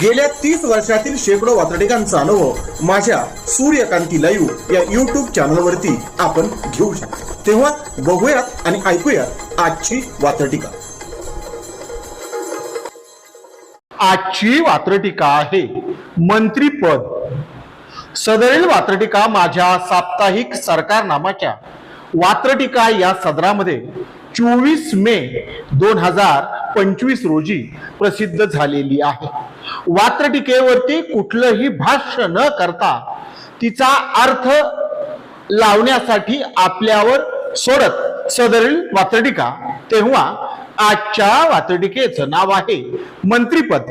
गेल्या तीस वर्षातील शेकडो वातडिकांचा अनुभव माझ्या सूर्यकांती लाईव्ह या युट्यूब चॅनलवरती आपण घेऊ शकतो. तेव्हा बघूयात आणि ऐकूयात आजची वातटिका आजची वात्रटिका आहे मंत्रीपद. सदरील वात्रटिका माझ्या साप्ताहिक सरकारनामाच्या. वात्रटिका या सदरामध्ये चोवीस मे दोन हजार पंचवीस रोजी प्रसिद्ध झालेली आहे. वात्रटिकेवरती कुठलंही भाष्य न करता तिचा अर्थ लावण्यासाठी आपल्यावर सोडत सदरील वात्रटिका तेव्हा आजच्या वात्रटिकेचं नाव आहे मंत्रीपद.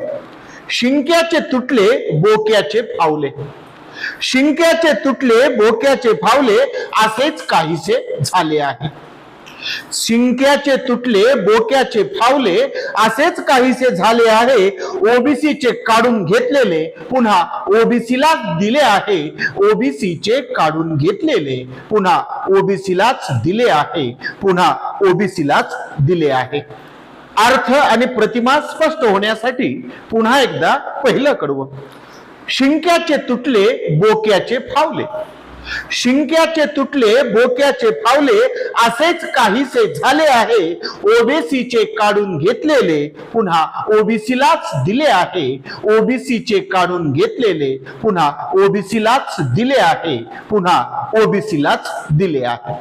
शिंक्याचे तुटले बोक्याचे फावले. शिंक्याचे तुटले बोक्याचे फावले असेच काहीसे झाले आहे. शिंक्याचे तुटले बोक्याचे फावले असेच काहीसे झाले आहे. ओबीसीचे काढून घेतलेले पुन्हा ओबीसीला दिले आहे. ओबीसीचे काढून घेतलेले पुन्हा ओबीसीलाच दिले आहे. पुन्हा ओबीसीलाच दिले आहे. अर्थ आणि प्रतिमा स्पष्ट होण्यासाठी पुन्हा एकदा पहिलं कडवं. शिंक्याचे तुटले बोक्याचे फावले. शिंक्याचे तुटले बोक्याचे फावले असेच काहीसे झाले आहे. ओबीसीचे काढून घेतलेले पुन्हा ओबीसीलाच दिले आहे. ओबीसीचे काढून घेतलेले पुन्हा ओबीसीलाच दिले आहे. पुन्हा ओबीसीलाच दिले आहे.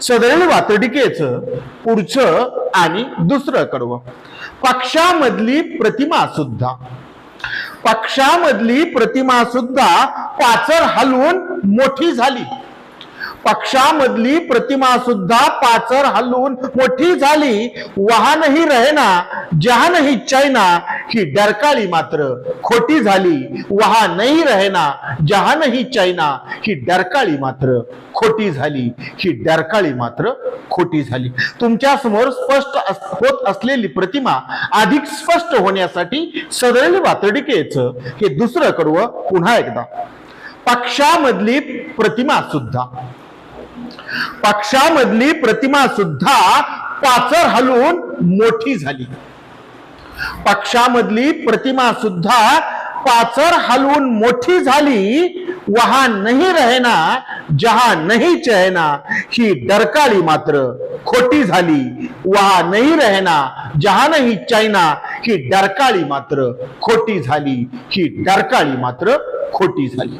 सदैव वातडिकेचं पुढचं आणि दुसरं कडवं. पक्षामधली प्रतिमा सुद्धा. पक्षामधली प्रतिमा सुद्धा पाचर हलवून मोठी झाली. पक्षामधली प्रतिमा सुद्धा पाचर हलवून मोठी झाली. वाहनही रहेना जहानही चैना ही डरकाळी मात्र खोटी झाली. वाहनही रहेना जहानही चैना ही डरकाळी मात्र खोटी झाली. ही डरकाळी मात्र खोटी झाली. तुमच्यासमोर स्पष्ट होत असलेली प्रतिमा अधिक स्पष्ट होण्यासाठी सदरील वातडिकेच हे दुसरं कडवं पुन्हा एकदा. पक्षामधली प्रतिमा सुद्धा. पक्षामधली प्रतिमा सुद्धा पाचर हलून मोठी झाली. पक्षामधली प्रतिमा सुद्धा पाचर हलवून मोठी झाली वहा नाही रहेना जहा नाही चहना ही डरकाळी मात्र खोटी झाली वहा नाही रहेना जहा नाही चैना ही डरकाळी मात्र खोटी झाली ही डरकाळी मात्र खोटी झाली.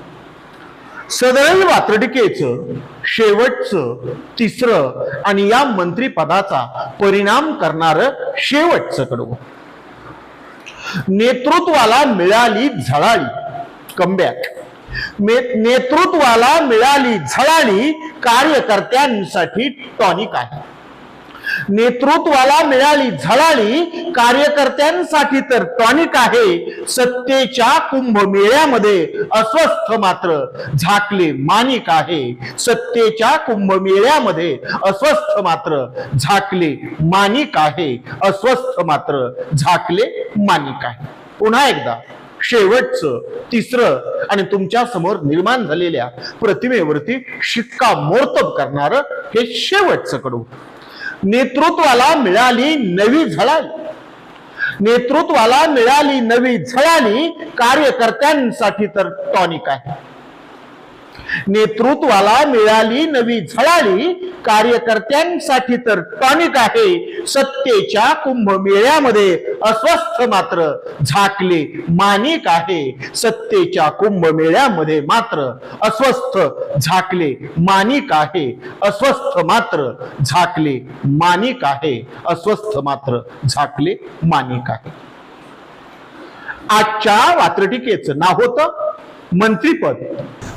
सदैव वात्रटिकेचं शेवटचं तिसरं आणि या मंत्रीपदाचा परिणाम करणार शेवटचं कडवं नेतृत्वाला मिळाली झळाळी कमबॅक. नेतृत्वाला मिळाली झळाळी कार्यकर्त्यांसाठी टॉनिक आहे. नेतृत्वाला मिळाली झळाळी कार्यकर्त्यांसाठी तर टॉनिक आहे सत्तेच्या कुंभमेळ्यामध्ये अस्वस्थ मात्र झाकले मानिक आहे. सत्तेच्या कुंभमेळ्यामध्ये अस्वस्थ मात्र झाकले मानिक आहे. अस्वस्थ मात्र झाकले मानिक आहे. पुन्हा एकदा शेवटचं तिसरं आणि तुमच्यासमोर निर्माण झालेल्या प्रतिमेवरती शिक्का मोर्तब करणार हे शेवटचं कडू. नेतृत्वाला मिळाली नवी झळाली. नेतृत्वाला मिळाली नवी झळाली कार्यकर्त्यांसाठी तर टॉनिक आहे. नेतृत्वाला मिळाली नवी झळाळी. कार्यकर्त्यांसाठी तर टॉनिक आहे. सत्तेच्या कुंभमेळ्यामध्ये अस्वस्थ मात्र झाकले मानिक आहे. सत्तेच्या कुंभमेळ्यामध्ये मात्र अस्वस्थ झाकले मानिक आहे. अस्वस्थ मात्र झाकले मानिक आहे. अस्वस्थ मात्र झाकले मानिक आहे. आजच्या वात्रटिकेचं नाव होतं मंत्रीपद.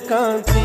ಕಾಂತಿ